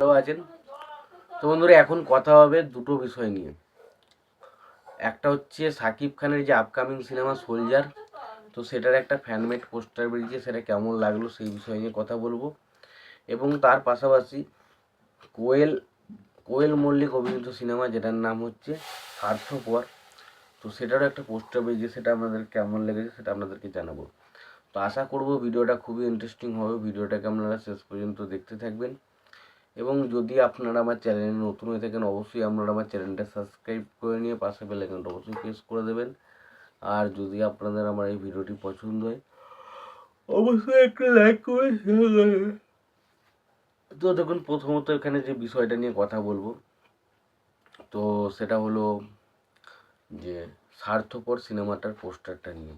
ভালো আছেন? তো বন্ধুরা, এখন কথা হবে দুটো বিষয় নিয়ে। একটা হচ্ছে সাকিব খানের যে আপকামিং সিনেমা সোলজার তো সেটার একটা ফ্যানমেড পোস্টার বেরিয়েছে, সেটা কেমন লাগল সেই বিষয় নিয়ে কথা বলব। এবং তার পাশাপাশি কোয়েল কোয়েল মল্লিক অভিনীত সিনেমা যেটার নাম হচ্ছে স্বার্থপর তো সেটারও একটা পোস্টার বেরিয়েছে, সেটা আপনাদের কেমন লেগেছে সেটা আপনাদেরকে জানাব। তো আশা করব ভিডিওটা খুবই ইন্টারেস্টিং হবে, ভিডিওটাকে আপনারা শেষ পর্যন্ত দেখতে থাকবেন। এবং যদি আপনারা আমার চ্যানেলে নতুন হয়ে থাকেন, অবশ্যই আপনারা আমার চ্যানেলটা সাবস্ক্রাইব করে নিয়ে পাশে বেল আইকনটা অবশ্যই প্রেস করে দেবেন আর যদি আপনাদের আমার এই ভিডিওটি পছন্দ হয়, অবশ্যই একটা লাইক করে। তো দেখুন, প্রথমত এখানে যে বিষয়টা নিয়ে কথা বলব, তো সেটা হলো যে স্বার্থপর সিনেমাটার পোস্টারটা নিয়ে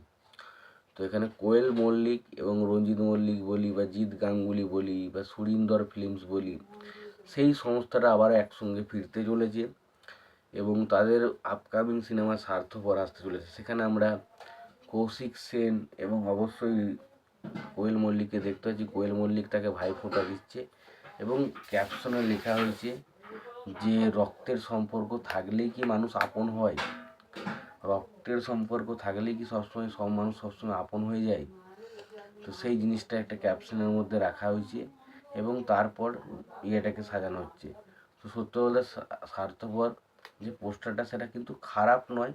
তো এখানে কোয়েল মল্লিক এবং রঞ্জিত মল্লিক বলি বা জিৎ গাঙ্গুলি বলি বা সুরিন্দর ফিল্মস বলি, সেই সংস্থাটা আবার একসঙ্গে ফিরতে চলেছে এবং তাদের আপকামিং সিনেমা স্বার্থপর আসতে চলেছে। সেখানে আমরা কৌশিক সেন এবং অবশ্যই কোয়েল মল্লিককে দেখতে পাচ্ছি। কোয়েল মল্লিক তাকে ভাই ফোঁটা দিচ্ছে এবং ক্যাপশনে লেখা হয়েছে যে, রক্তের সম্পর্ক থাকলেই কি মানুষ আপন হয়? রক্তের সম্পর্ক থাকলেই কি সবসময় সব মানুষ সবসময় আপন হয়ে যায়? তো সেই জিনিসটা একটা ক্যাপশনের মধ্যে রাখা হয়েছে এবং তারপর ইয়েটাকে সাজানো হচ্ছে। তো সত্য বলতে স্বার্থপর যে পোস্টারটা, সেটা কিন্তু খারাপ নয়,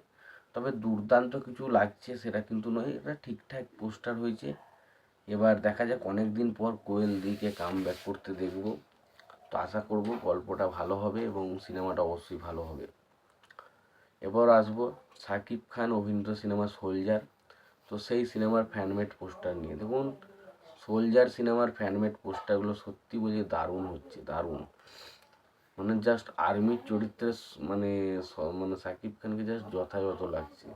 তবে দুর্দান্ত কিছু লাগছে সেটা কিন্তু নয়। এটা ঠিকঠাক পোস্টার হয়েছে। এবার দেখা যাক অনেক দিন পর কোয়েল দিকে কাম ব্যাক করতে দেখব। তো আশা করব গল্পটা ভালো হবে এবং সিনেমাটা অবশ্যই ভালো হবে। এবার আসব সাকিব খান, অভিনীত সিনেমা সোলজার। তো সেই সিনেমার ফ্যানমেড পোস্টার নিয়ে। দেখুন, সোলজার সিনেমার ফ্যানমেড পোস্টারগুলো সত্যি বলছি দারুণ হচ্ছে, দারুণ। মানে জাস্ট আর্মির চরিত্রে মানে মানে সাকিব খানকে জাস্ট যথাযথ লাগছে।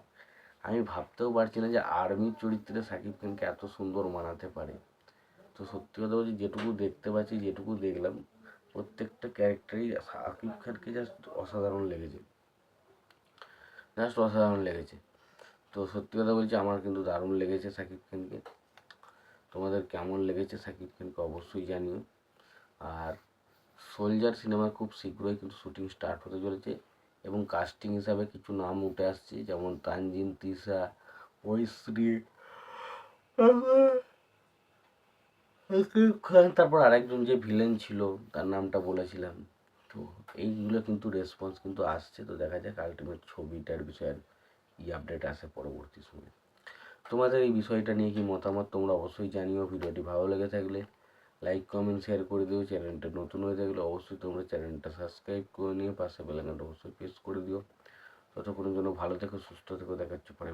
আমি ভাবতেও পারছি না যে আর্মির চরিত্রে সাকিব খানকে এত সুন্দর মানাতে পারে। তো সত্যি কথা বলছি, যেটুকু দেখতে পাচ্ছি, যেটুকু দেখলাম, প্রত্যেকটা ক্যারেক্টারই সাকিব খানকে জাস্ট অসাধারণ লেগেছে। জাস্ট অসাধারণ লেগেছে। তো সত্যি কথা বলছি, আমার কিন্তু দারুণ লেগেছে সাকিব খানকে। তোমাদের কেমন লেগেছে সাকিব খানকে অবশ্যই জানিও। আর সোলজার সিনেমা খুব শীঘ্রই কিন্তু শুটিং স্টার্ট হতে চলেছে এবং কাস্টিং হিসাবে কিছু নাম উঠে আসছে, যেমন তানজিন, তিশা, ঐশ্রী তারপর আরেকজন যে ভিলেন ছিল, তার নামটা বলেছিলাম। তো এইগুলো কিন্তু রেসপন্স কিন্তু আসছে। তো দেখা যাক আলটিমেট ছবিটার বিষয়ে কি আপডেট আসে পরবর্তী সময়ে। তোমাদের এই বিষয়টা নিয়ে কি মতামত তোমরা অবশ্যই জানিও। ভিডিওটি ভালো লেগে থাকলে লাইক কমেন্ট শেয়ার করে দিও। চ্যানেলটা নতুন হয়ে থাকলে অবশ্যই তোমরা চ্যানেলটা সাবস্ক্রাইব করে নিয়ে পাশে বেলাকানটা অবশ্যই প্রেস করে দিও। ততক্ষণের জন্য ভালো থেকো, সুস্থ থেকো। দেখাচ্ছ পরে